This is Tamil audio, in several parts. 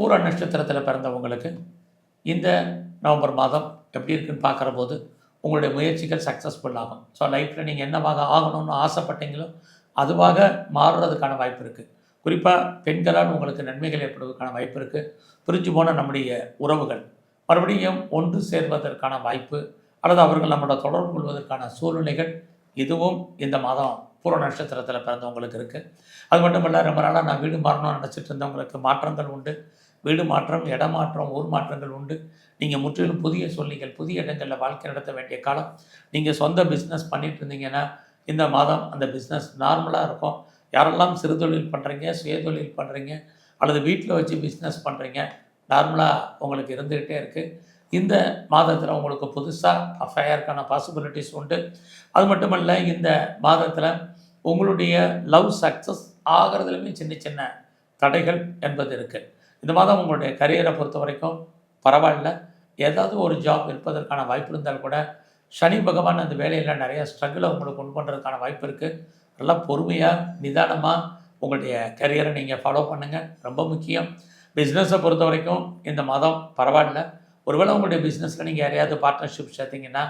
பூர நட்சத்திரத்தில் பிறந்தவங்களுக்கு இந்த நவம்பர் மாதம் எப்படி இருக்குன்னு பார்க்குற போது உங்களுடைய முயற்சிகள் சக்ஸஸ்ஃபுல் ஆகும். ஸோ லைஃப்பில் நீங்கள் என்னவாக ஆகணும்னு ஆசைப்பட்டீங்களோ அதுவாக மாறுறதுக்கான வாய்ப்பு இருக்குது குறிப்பாக பெண்களால் உங்களுக்கு நன்மைகள் ஏற்படுவதற்கான வாய்ப்பு இருக்குது பிரிஞ்சு போன நம்முடைய உறவுகள் மறுபடியும் ஒன்று சேர்வதற்கான வாய்ப்பு அல்லது அவர்கள் நம்மளோட தொடர்பு கொள்வதற்கான சூழ்நிலைகள் இதுவும் இந்த மாதம் பூர நட்சத்திரத்தில் பிறந்தவங்களுக்கு இருக்குது அது மட்டும் இல்லை ரொம்ப நாளாக நான் வீடு மாறணும்னு நினச்சிட்டு இருந்தவங்களுக்கு மாற்றங்கள் உண்டு. வீடு மாற்றம் இடமாற்றம் ஊர் மாற்றங்கள் உண்டு. நீங்கள் முற்றிலும் புதிய சொல்லிகள் புதிய இடங்களில் வாழ்க்கை நடத்த வேண்டிய காலம். நீங்கள் சொந்த பிஸ்னஸ் பண்ணிட்டு இருந்தீங்கன்னா இந்த மாதம் அந்த பிஸ்னஸ் நார்மலாக இருக்கும். யாரெல்லாம் சிறுதொழில் பண்ணுறீங்க சுயதொழில் பண்ணுறீங்க அல்லது வீட்டில் வச்சு பிஸ்னஸ் பண்ணுறீங்க நார்மலாக உங்களுக்கு இருந்துக்கிட்டே இருக்குது இந்த மாதத்தில் உங்களுக்கு புதுசாக அஃபையருக்கான பாசிபிலிட்டிஸ் உண்டு. அது மட்டுமல்ல இந்த மாதத்தில் உங்களுடைய லவ் சக்ஸஸ் ஆகிறதுலையுமே சின்ன சின்ன தடைகள் என்பது இருக்குது இந்த மாதம் உங்களுடைய கரியரை பொறுத்த வரைக்கும் பரவாயில்ல. ஏதாவது ஒரு ஜாப் இருப்பதற்கான வாய்ப்பு இருந்தால் கூட சனி பகவான் அந்த வேலையில் நிறைய ஸ்ட்ரகிளை உங்களுக்கு கொண்டு பண்ணுறதுக்கான வாய்ப்பு இருக்குது நல்லா பொறுமையாக நிதானமாக உங்களுடைய கரியரை நீங்கள் ஃபாலோ பண்ணுங்கள் ரொம்ப முக்கியம். பிஸ்னஸை பொறுத்த வரைக்கும் இந்த மாதம் பரவாயில்ல. ஒருவேளை உங்களுடைய பிஸ்னஸில் நீங்கள் யாரையாவது பார்ட்னர்ஷிப் சேர்த்தீங்கன்னா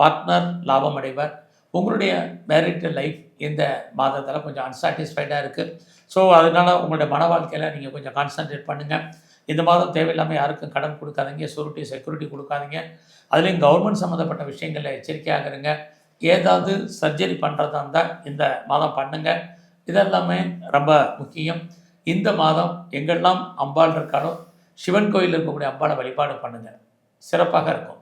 பார்ட்னர் லாபம் அடைவர். உங்களுடைய மேரிட் லைஃப் இந்த மாதத்தில் கொஞ்சம் அன்சாட்டிஸ்ஃபைடாக இருக்குது ஸோ அதனால் உங்களுடைய மன வாழ்க்கையில் நீங்கள் கொஞ்சம் கான்சன்ட்ரேட் பண்ணுங்கள் இந்த மாதம் தேவையில்லாமல் யாருக்கும் கடன் கொடுக்காதீங்க சூரிட்டி செக்யூரிட்டி கொடுக்காதீங்க. அதுலேயும் கவர்மெண்ட் சம்மந்தப்பட்ட விஷயங்களில் எச்சரிக்கையாக இருங்க. ஏதாவது சர்ஜரி பண்ணுறதா இருந்தால் இந்த மாதம் பண்ணுங்கள் இதெல்லாமே ரொம்ப முக்கியம். இந்த மாதம் எங்கெல்லாம் அம்பாள் இருக்காரோ சிவன் கோயில் இருக்கக்கூடிய அம்பாளை வழிபாடு பண்ணுங்கள் சிறப்பாக இருக்கும்.